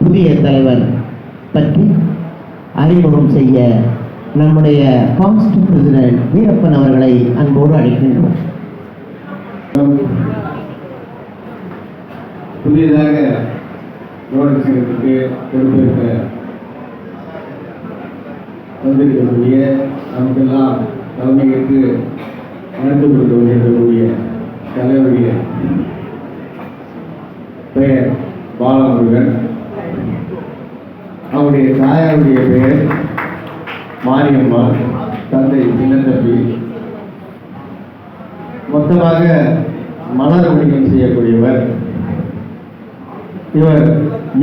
புதிய தலைவர் பற்றி அறிமுகம் செய்ய நம்முடைய பாஸ்ட் பிரசிடென்ட் வீரப்பன் அவர்களை அன்போடு அழைக்கின்றோம். புதியதாக ரோடு சங்கத்துக்கு பொறுப்பேற்க வந்திருக்கக்கூடிய நமக்கெல்லாம் தலைமையேற்று நடந்து கொண்டு கொண்டிருக்கக்கூடிய தலைவருடைய பெயர் பாலமுருகன். அவருடைய தாயாருடைய பெயர் மாரியம்மா தந்தை சின்னத்தம்பி மொத்தமாக மலர் வணிகம் செய்யக்கூடியவர். இவர்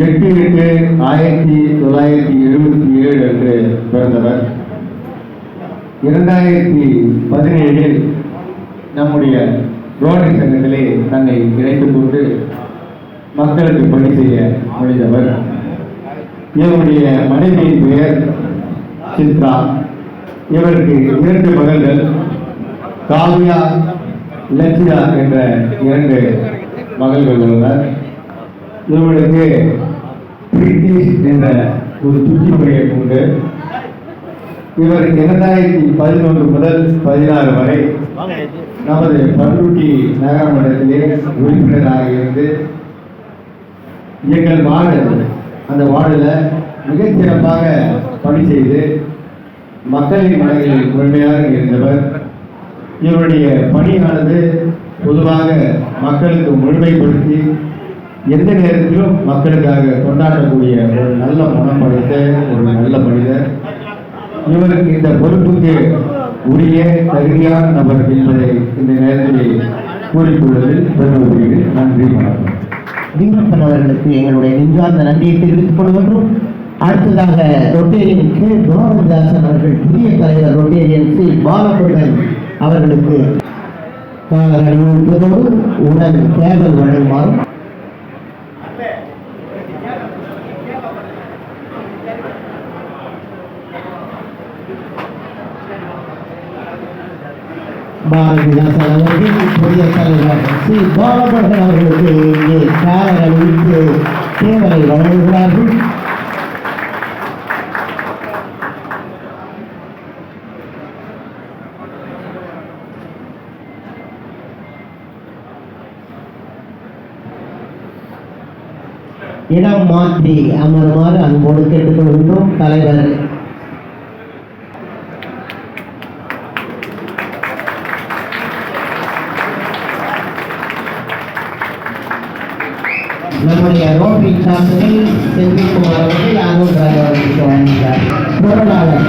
எட்டு எட்டு ஆயிரத்தி தொள்ளாயிரத்தி எழுபத்தி ஏழு அன்று பிறந்தவர். இரண்டாயிரத்தி பதினேழில் நம்முடைய ரோட்டரி சங்கத்திலே தன்னை இணைத்துக் கொண்டு மக்களுக்கு பணி செய்ய முடிந்தவர் இவருடைய மனைவியின் பெயர் சித்ரா. இவருக்கு இரண்டு மகள்கள் காவியா லட்சியா என்ற இரண்டு மகள்கள் உள்ளனர். இவர்களுக்கு பிரிட்டிஷ் என்ற ஒரு சுற்றி முறையை கொண்டு இவர் இரண்டாயிரத்தி பதினொன்று முதல் பதினாறு வரை நமது பண்ருட்டி நகரமன்றத்திலே உறுப்பினராக இருந்து எங்கள் மாநிலத்தில் அந்த வார்டில் மிகச்சிறப்பாக பணி செய்து மக்களின் மனங்களில் முழுமையாக இருந்தவர் இவருடைய பணியானது பொதுவாக மக்களுக்கு முழுமைப்படுத்தி எந்த நேரத்திலும் மக்களுக்காக கொண்டாடக்கூடிய ஒரு நல்ல மனம் படைத்த ஒரு நல்ல மனிதர். இவருக்கு இந்த பொறுப்புக்கு உரிய தகுதியான நபர் என்பதை இந்த நேரத்தில் கூறிக்கொள்வதில் பெருமை நன்றி வணக்கம். வீரப்பன் அவர்களுக்கு எங்களுடைய நெஞ்சார்ந்த நன்றியை தெரிவித்துக் கொள்கின்றோம். அடுத்ததாக ரொட்டேரியன் கே. கோவிந்தாசன் அவர்கள் புதிய தலைவர் ரொட்டேரியன் சி. பாலமுருகன் அவர்களுக்கு காலர் அணிவிப்பதோடு உடன் கேபல் வழங்குமாறும் பாரதிதாசன் அவர்கள் புதிய தலைவர் சி. பாலமுருகன் அவர்களுக்கு இங்கே காலர் அணிவித்து தேவரை வழங்குகிறார்கள். இடம் மாற்றி அமருமாறு அன்போடு கேட்டுக்கொள்கின்றோம். தலைவர் நம்முடைய ரோட்டரி சாசனை செல்விக்குமார் அவர்கள் அனுராஜ் அவர்களுக்கு வழங்குகிறார் பொருளாளர்.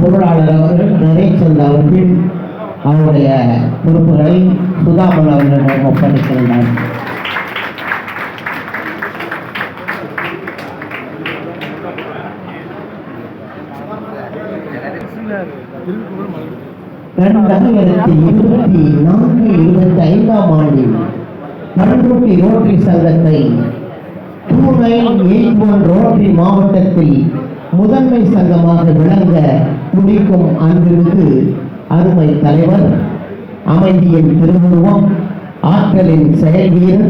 பொருளாளர் அவர்கள் நரேசந்த் அவர்கள் அவருடைய பொறுப்புகளை சுதாமல் அவர்களிடம் ஒப்படைத்திருந்தார். இரண்டாயிரத்தி இருபத்தி பண்ருட்டி ரோட்டரி சங்கத்தை two nine eight one rotary மாவட்டத்தில் முதன்மை சங்கமாக விளங்க துடிக்கும் அன்பிற்கு அருமை தலைவர் அமைதியின் திருவுருவம் ஆற்றலின் செயல்வீரர்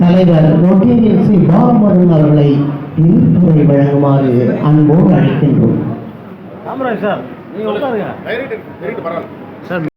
தலைவர் ரொட்டேரியன் சி பாலமருண் அவர்களை திருத்துறை வழங்குமாறு அன்போடு அழைக்கின்றோம். சார்